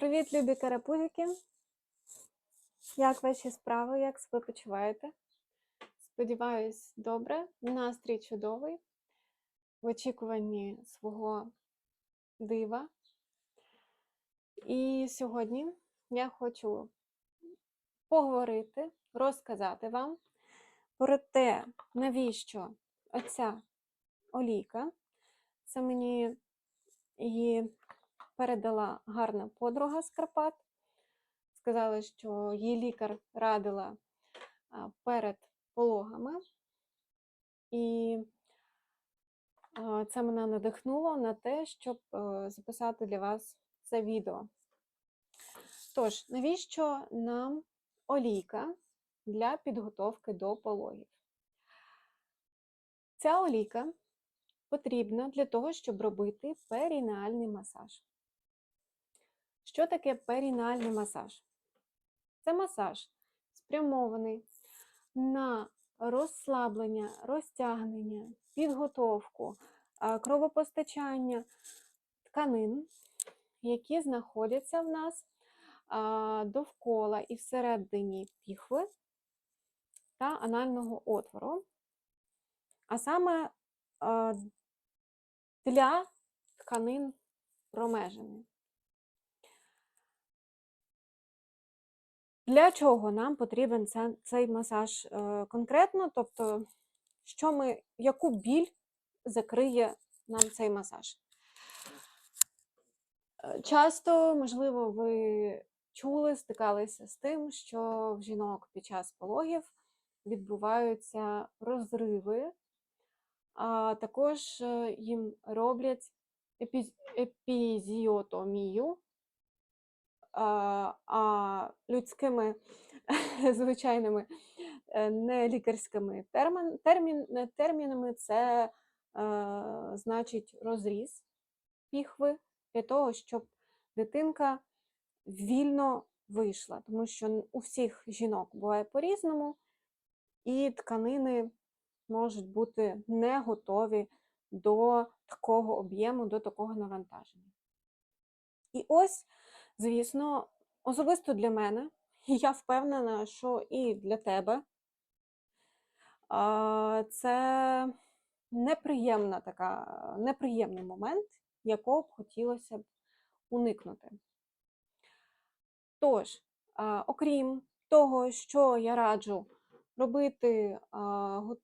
Привіт, любі карапузики! Як ваші справи? Як себе почуваєте? Сподіваюсь, добре. Настрій чудовий. В очікуванні свого дива. І сьогодні я хочу поговорити, розказати вам про те, навіщо оця олійка. Це мені її передала гарна подруга з Карпат. Сказала, що її лікар радила перед пологами. І це мене надихнуло на те, щоб е, записати для вас це відео. Тож, навіщо нам олійка для підготовки до пологів? Ця олійка потрібна для того, щоб робити перінеальний масаж. Що таке перінеальний масаж? Це масаж спрямований на розслаблення, розтягнення, підготовку, кровопостачання тканин, які знаходяться в нас довкола і всередині піхви та анального отвору, а саме для тканин промежини. Для чого нам потрібен цей масаж е, конкретно? Тобто, що ми, яку біль закриє нам цей масаж? Е, Часто, можливо, ви чули, стикалися з тим, що в жінок під час пологів відбуваються розриви, а також е, їм роблять епізіотомію, а, людськими звичайними е, не лікарськими термін, термін, термінами це е, значить розріз піхви для того, щоб дитинка вільно вийшла, тому що у всіх жінок буває по-різному, і тканини можуть бути не готові до такого об'єму, до такого навантаження. І ось, звісно, особисто для мене, я впевнена, що і для тебе це неприємна така, неприємний момент, якого б хотілося б уникнути. Тож, окрім того, що я раджу робити,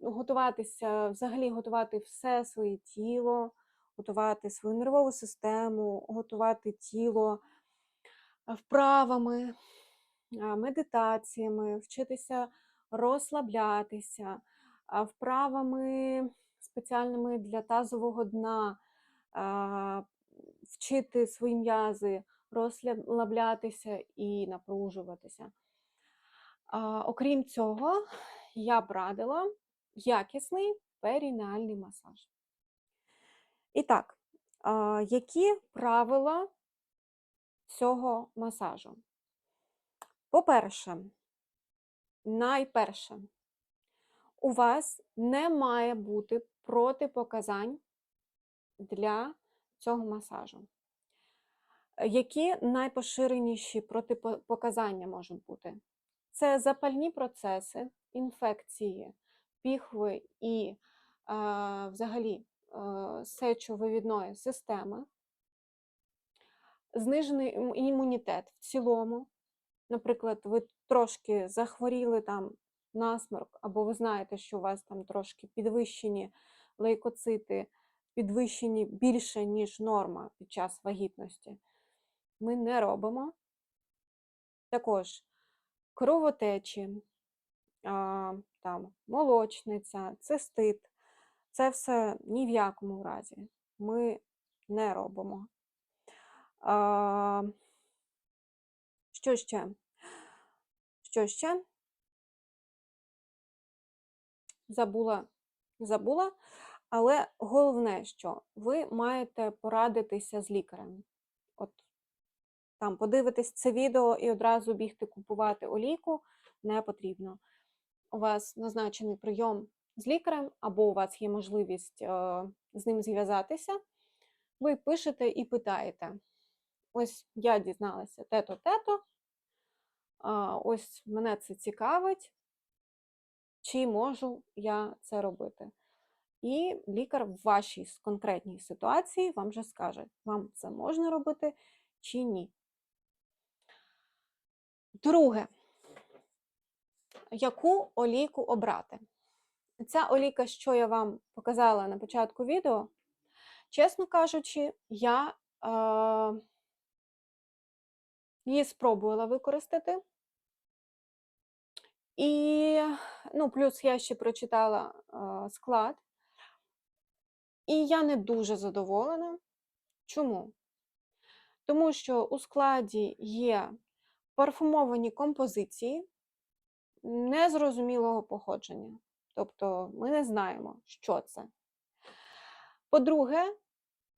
готуватися, взагалі готувати все своє тіло, готувати свою нервову систему, готувати тіло вправами, медитаціями, вчитися розслаблятися, вправами спеціальними для тазового дна, вчити свої м'язи розслаблятися і напружуватися. Окрім цього, я б радила якісний перінеальний масаж. І так, які правила цього масажу? По-перше, найперше, у вас не має бути протипоказань для цього масажу. Які найпоширеніші протипоказання можуть бути? Це запальні процеси, інфекції, піхви і е, взагалі е, сечовивідної системи, знижений імунітет в цілому. Наприклад, ви трошки захворіли там насморк, або ви знаєте, що у вас там трошки підвищені лейкоцити, підвищені більше, ніж норма під час вагітності. Ми не робимо. Також кровотечі, а, там, молочниця, цистит. Це все ні в якому разі ми не робимо. А, що ще? Що ще? Забула, забула. Але головне, що ви маєте порадитися з лікарем. От там подивитись це відео і одразу бігти купувати олійку не потрібно. У вас назначений прийом з лікарем, або у вас є можливість е, з ним зв'язатися. Ви пишете і питаєте, ось я дізналася те-то, те-то, ось мене це цікавить, чи можу я це робити. І лікар в вашій конкретній ситуації вам вже скаже, вам це можна робити чи ні. Друге, яку олійку обрати? Ця олійка, що я вам показала на початку відео, чесно кажучи, я е, її спробувала використати. І, ну, плюс я ще прочитала е, склад, і я не дуже задоволена. Чому? Тому що у складі є парфумовані композиції незрозумілого походження. Тобто ми не знаємо, що це. По-друге,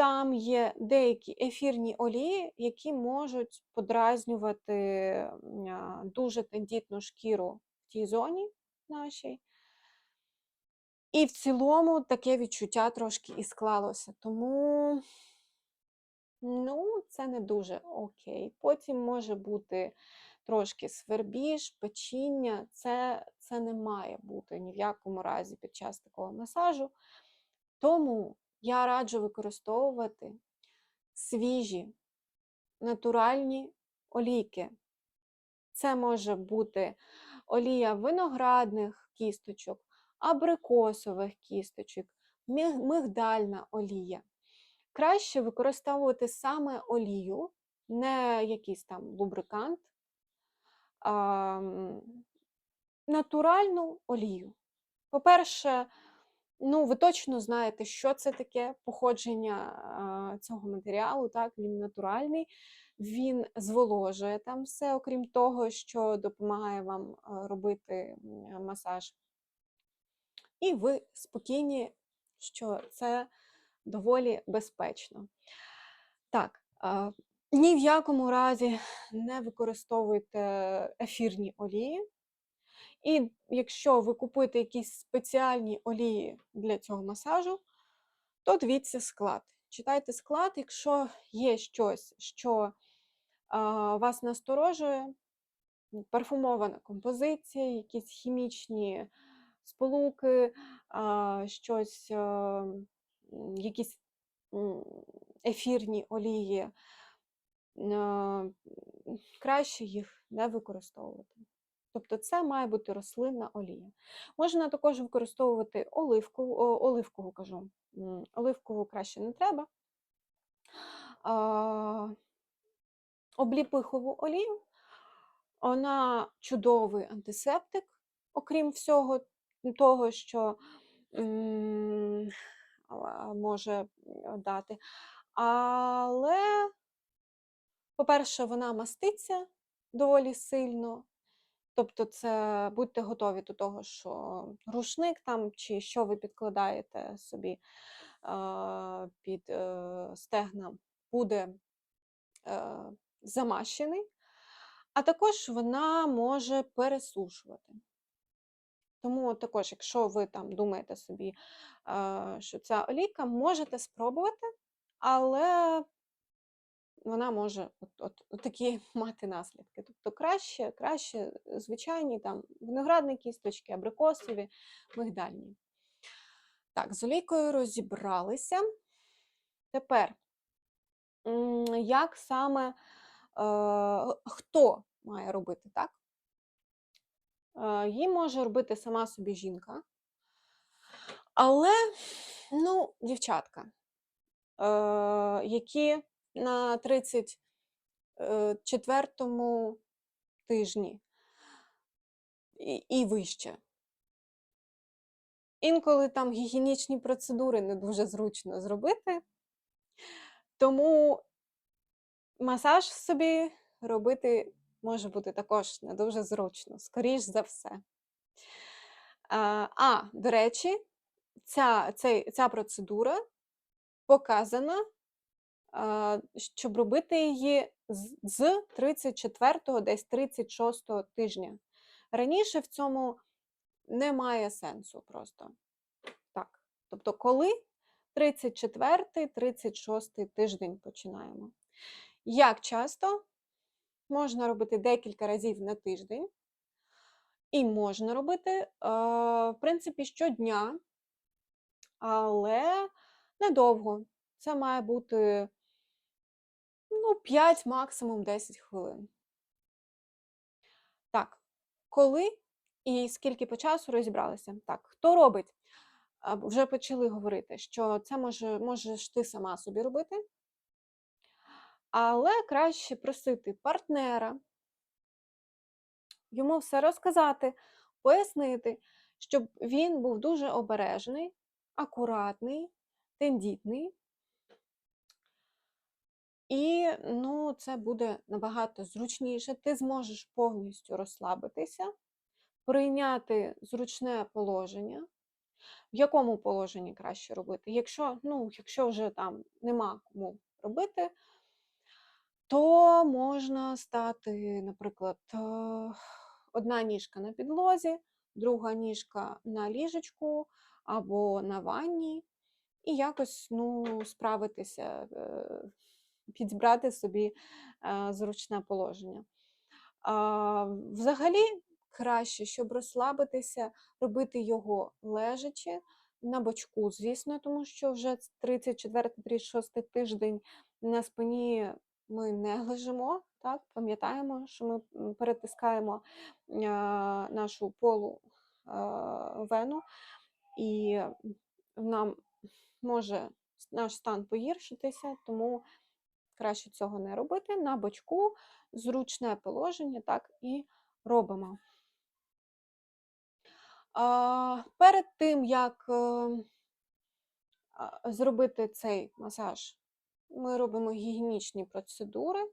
там є деякі ефірні олії, які можуть подразнювати дуже тендітну шкіру в тій зоні нашій. І в цілому таке відчуття трошки і склалося. Тому ну, це не дуже окей. Потім може бути трошки свербіж, печіння. Це, це не має бути ні в якому разі під час такого масажу. Тому я раджу використовувати свіжі натуральні олійки. Це може бути олія виноградних кісточок, абрикосових кісточок, мигдальна олія. Краще використовувати саме олію, не якийсь там лубрикант, а натуральну олію. По-перше, ну, ви точно знаєте, що це таке походження цього матеріалу, так, він натуральний, він зволожує там все, окрім того, що допомагає вам робити масаж. І ви спокійні, що це доволі безпечно. Так, ні в якому разі не використовуйте ефірні олії. І якщо ви купуєте якісь спеціальні олії для цього масажу, то дивіться склад. Читайте склад, якщо є щось, що а, вас насторожує, парфумована композиція, якісь хімічні сполуки, а, щось, а, якісь ефірні олії, а, краще їх не використовувати. Тобто це має бути рослинна олія. Можна також використовувати оливкову, оливкову кажу, оливкову краще не треба. Обліпихову олію. Вона чудовий антисептик, окрім всього того, що може дати. Але, по-перше, вона маститься доволі сильно. Тобто, це будьте готові до того, що рушник там чи що ви підкладаєте собі під е, стегна, буде е, замащений, а також вона може пересушувати. Тому також, якщо ви там думаєте собі, е, що ця олійка, можете спробувати, але вона може от, от, от такі мати наслідки. Тобто краще, краще е, звичайні там виноградні кісточки, абрикосові, мигдальні. Так, з олійкою розібралися. Тепер, як саме е, хто має робити, так? Е, Її може робити сама собі жінка. Але, ну, дівчатка, е, які на 34-му тижні і, і вище. Інколи там гігієнічні процедури не дуже зручно зробити, тому масаж собі робити може бути також не дуже зручно, скоріш за все. А, до речі, ця, цей, ця процедура показана, щоб робити її з, з 34-го, десь 36-го тижня. Раніше в цьому немає сенсу просто. Так. Тобто, коли 34-й, 36-й тиждень починаємо. Як часто? Можна робити декілька разів на тиждень. І можна робити, в принципі, щодня, але недовго. Це має бути ну, 5, максимум 10 хвилин. Так, коли і скільки по часу розібралися? Так, хто робить? Вже почали говорити, що це може, можеш ти сама собі робити, але краще просити партнера, йому все розказати, пояснити, щоб він був дуже обережний, акуратний, тендітний. І ну, це буде набагато зручніше. Ти зможеш повністю розслабитися, прийняти зручне положення. В якому положенні краще робити? Якщо, ну, якщо вже там нема кому робити, то можна стати, наприклад, е, одна ніжка на підлозі, друга ніжка на ліжечку або на ванні, і якось ну, справитися, е, підібрати собі е, зручне положення. Взагалі, краще, щоб розслабитися, робити його лежачи на бочку, звісно, тому що вже 34-36 тиждень на спині ми не лежимо, так, пам'ятаємо, що ми перетискаємо а, нашу полу а, вену, і нам може наш стан погіршитися, тому краще цього не робити. На бочку зручне положення, так і робимо. Перед тим, як е, зробити цей масаж, ми робимо гігієнічні процедури,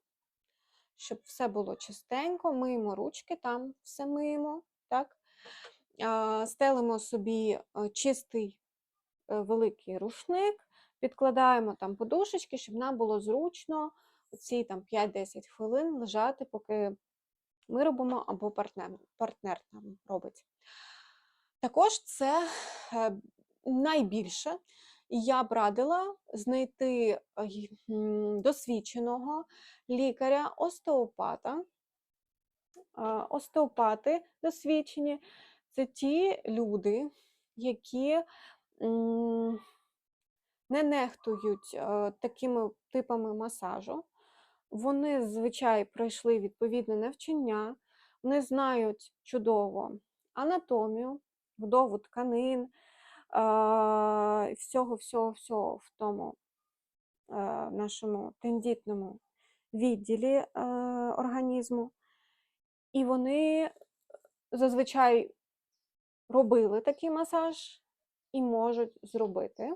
щоб все було чистенько, миємо ручки, там все миємо, так? Стелимо собі е, чистий е, великий рушник, підкладаємо там подушечки, щоб нам було зручно ці там 5-10 хвилин лежати, поки ми робимо або партнер, партнер там робить. Також це е, найбільше. Я б радила знайти досвідченого лікаря, остеопата. Е, Остеопати досвідчені це ті люди, які не нехтують е, такими типами масажу. Вони зазвичай пройшли відповідне навчання, вони знають чудово анатомію, будову тканин, а, всього, всього, всього в тому е, нашому тендітному відділі е, організму. І вони зазвичай робили такий масаж і можуть зробити,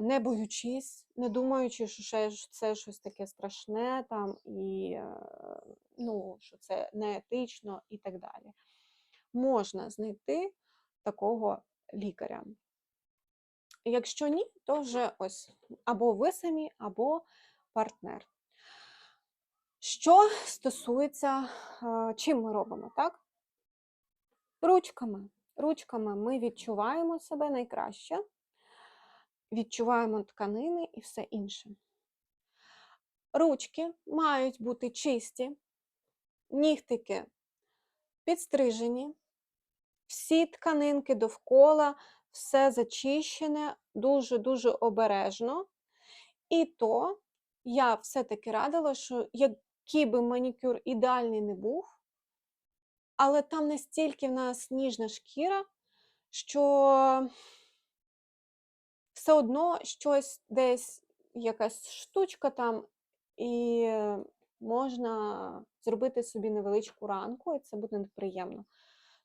не боючись, не думаючи, що це щось таке страшне там, і е, ну, що це неетично і так далі. Можна знайти такого лікаря. Якщо ні, то вже ось або ви самі, або партнер. Що стосується, чим ми робимо, так? Ручками. Ручками ми відчуваємо себе найкраще, відчуваємо тканини і все інше. Ручки мають бути чисті, нігтики підстрижені, всі тканинки довкола, все зачищене, дуже-дуже обережно. І то я все-таки радила, що який би манікюр ідеальний не був, але там настільки в нас ніжна шкіра, що все одно щось десь, якась штучка там, і можна зробити собі невеличку ранку, і це буде неприємно.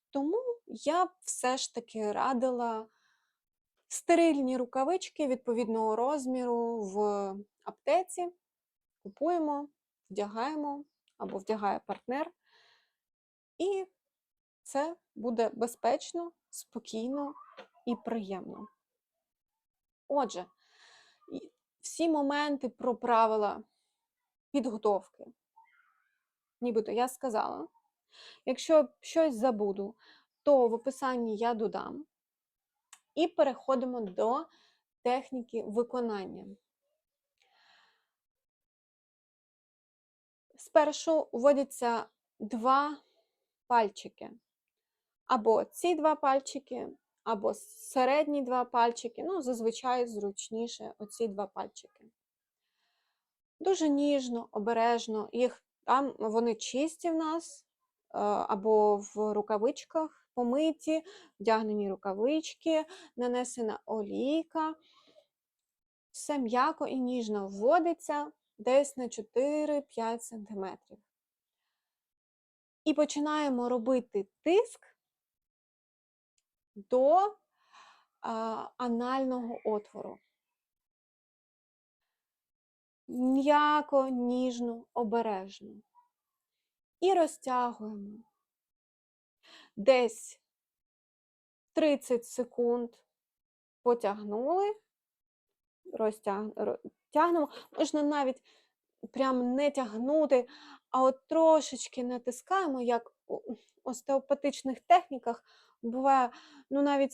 Тому я б все ж таки радила стерильні рукавички відповідного розміру в аптеці. Купуємо, вдягаємо або вдягає партнер. І це буде безпечно, спокійно і приємно. Отже, всі моменти про правила підготовки, нібито я сказала. Якщо щось забуду, то в описанні я додам. І переходимо до техніки виконання. Спершу вводяться два пальчики. Або ці два пальчики, або середні два пальчики. Ну, зазвичай зручніше оці два пальчики. Дуже ніжно, обережно, їх там вони чисті в нас, е, або в рукавичках помиті, вдягнені рукавички, нанесена олійка. Все м'яко і ніжно вводиться десь на 4-5 см. І починаємо робити тиск до анального отвору. М'яко, ніжно, обережно. І розтягуємо. Десь 30 секунд потягнули, розтягнемо. Можна навіть прям не тягнути, а от трошечки натискаємо, як у остеопатичних техніках буває, ну навіть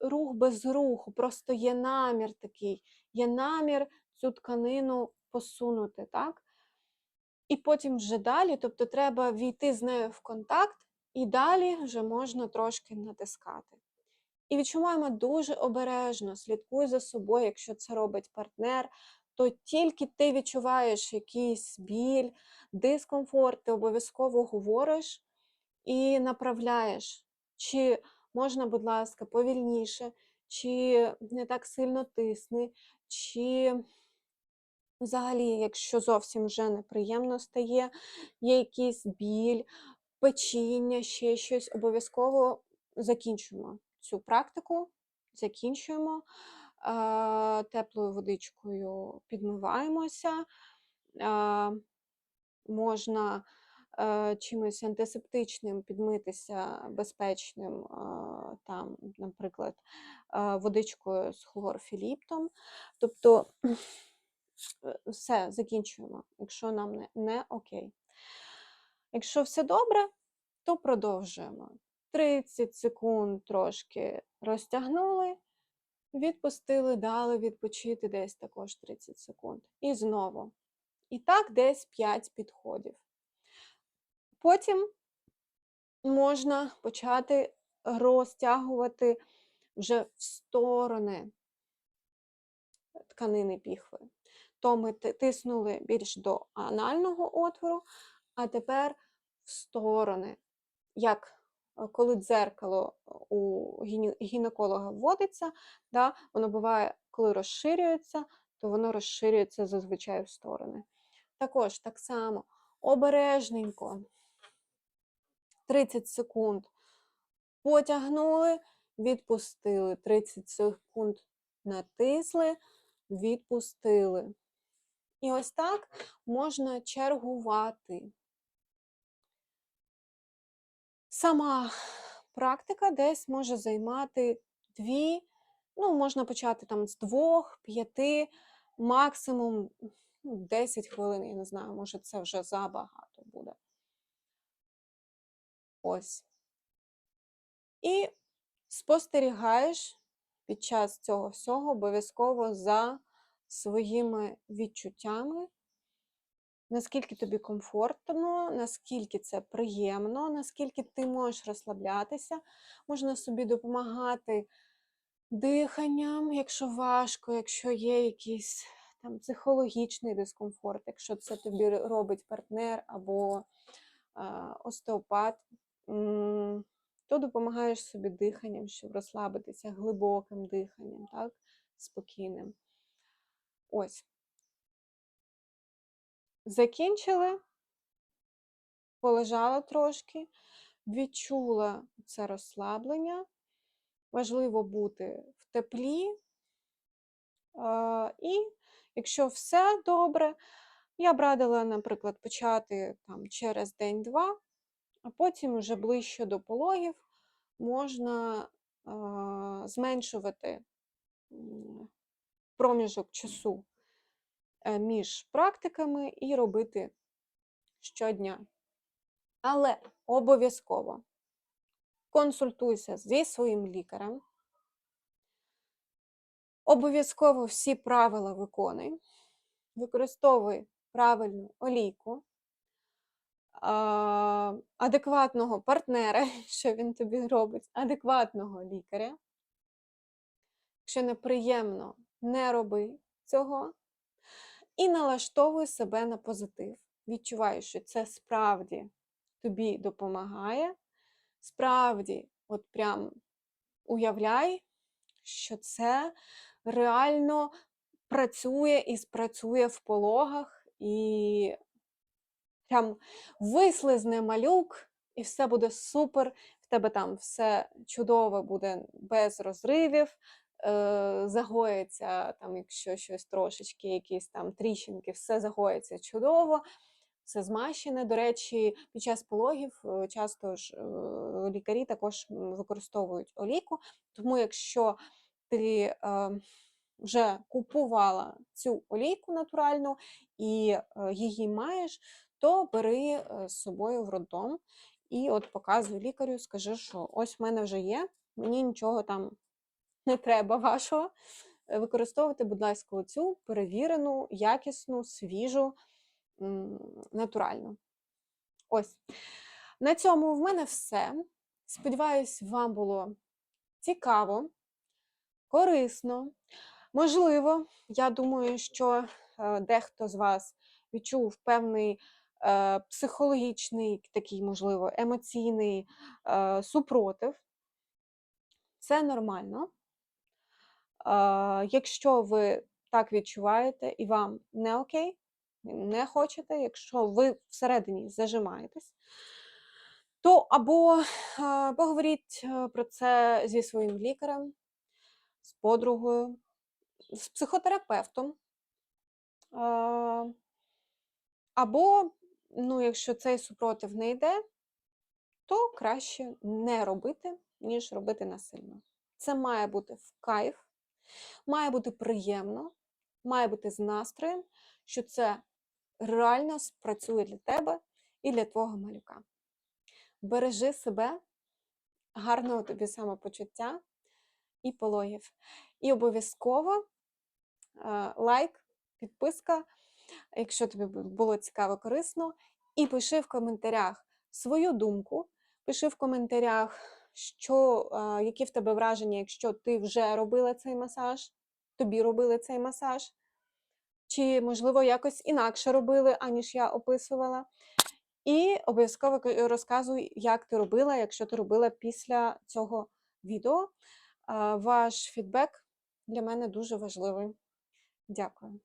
рух без руху, просто є намір такий, є намір цю тканину посунути, так? І потім вже далі, тобто треба війти з нею в контакт, і далі вже можна трошки натискати. І відчуваємо дуже обережно, слідкуй за собою, якщо це робить партнер, то тільки ти відчуваєш якийсь біль, дискомфорт, ти обов'язково говориш і направляєш, чи можна, будь ласка, повільніше, чи не так сильно тисни, чи взагалі, якщо зовсім вже неприємно стає, є якийсь біль, печіння, ще щось, обов'язково закінчуємо цю практику, закінчуємо теплою водичкою підмиваємося, можна чимось антисептичним підмитися безпечним, там, наприклад, водичкою з хлорфіліптом. Тобто е, все, закінчуємо, якщо нам не, не окей. Якщо все добре, то продовжуємо. 30 секунд трошки розтягнули. Відпустили, дали відпочити десь також 30 секунд. І знову. І так, десь 5 підходів. Потім можна почати розтягувати вже в сторони тканини піхви. То ми тиснули більш до анального отвору, а тепер в сторони, як Е, коли дзеркало е, у гінеколога вводиться, да, воно буває, коли розширюється, то воно розширюється зазвичай в сторони. Також так само обережненько 30 секунд потягнули, відпустили, 30 секунд натисли, відпустили. І ось так можна чергувати. Сама практика десь може займати дві, ну, можна почати там з двох, п'яти, максимум ну, 10 хвилин, я не знаю, може це вже забагато буде. Ось. І спостерігаєш під час цього всього обов'язково за своїми відчуттями. Наскільки тобі комфортно, наскільки це приємно, наскільки ти можеш розслаблятися, можна собі допомагати диханням, якщо важко, якщо є якийсь там психологічний дискомфорт, якщо це тобі робить партнер або а, остеопат, то допомагаєш собі диханням, щоб розслабитися глибоким диханням, так, спокійним. Ось. Закінчили, полежала трошки, відчула це розслаблення. Важливо бути в теплі. І якщо все добре, я б радила, наприклад, почати там через день-два, а потім вже ближче до пологів можна зменшувати проміжок часу Е, між практиками і робити щодня. Але обов'язково консультуйся зі своїм лікарем. Обов'язково всі правила виконуй, використовуй правильну олійку, адекватного партнера, що він тобі робить, адекватного лікаря. Якщо неприємно, не роби цього і налаштовуй себе на позитив. Відчуваю, що це справді тобі допомагає. Справді, от прям уявляй, що це реально працює і спрацює в пологах, і прям вислизне малюк, і все буде супер. В тебе там все чудово буде без розривів, е, загоїться, там, якщо щось трошечки, якісь там тріщинки, все загоїться чудово, все змащене. До речі, під час пологів е, часто ж е, лікарі також використовують олійку, тому якщо ти вже купувала цю олійку натуральну і її маєш, то бери е, з собою в роддом і от показуй лікарю, скажи, що ось в мене вже є, мені нічого там не треба вашого. Е, Використовуйте, будь ласка, оцю перевірену, якісну, свіжу, натуральну. Ось. На цьому в мене все. Сподіваюсь, вам було цікаво, корисно. Можливо, я думаю, що е, дехто з вас відчув певний психологічний, такий, можливо, емоційний е, супротив. Це нормально. Е, якщо ви так відчуваєте і вам не окей, не хочете, якщо ви всередині зажимаєтесь, то або е, поговоріть е, про це зі своїм лікарем, з подругою, з психотерапевтом. Е, Або, ну, якщо цей супротив не йде, то краще не робити, ніж робити насильно. Це має бути в кайф, має бути приємно, має бути з настроєм, що це реально спрацює для тебе і для твого малюка. Бережи себе, гарного тобі самопочуття і пологів. І обов'язково е, лайк, підписка, якщо тобі було цікаво, корисно, і пиши в коментарях свою думку, пиши в коментарях, що, які в тебе враження, якщо ти вже робила цей масаж, тобі робили цей масаж, чи, можливо, якось інакше робили, аніж я описувала. І обов'язково розказуй, як ти робила, якщо ти робила після цього відео. Ваш фідбек для мене дуже важливий. Дякую.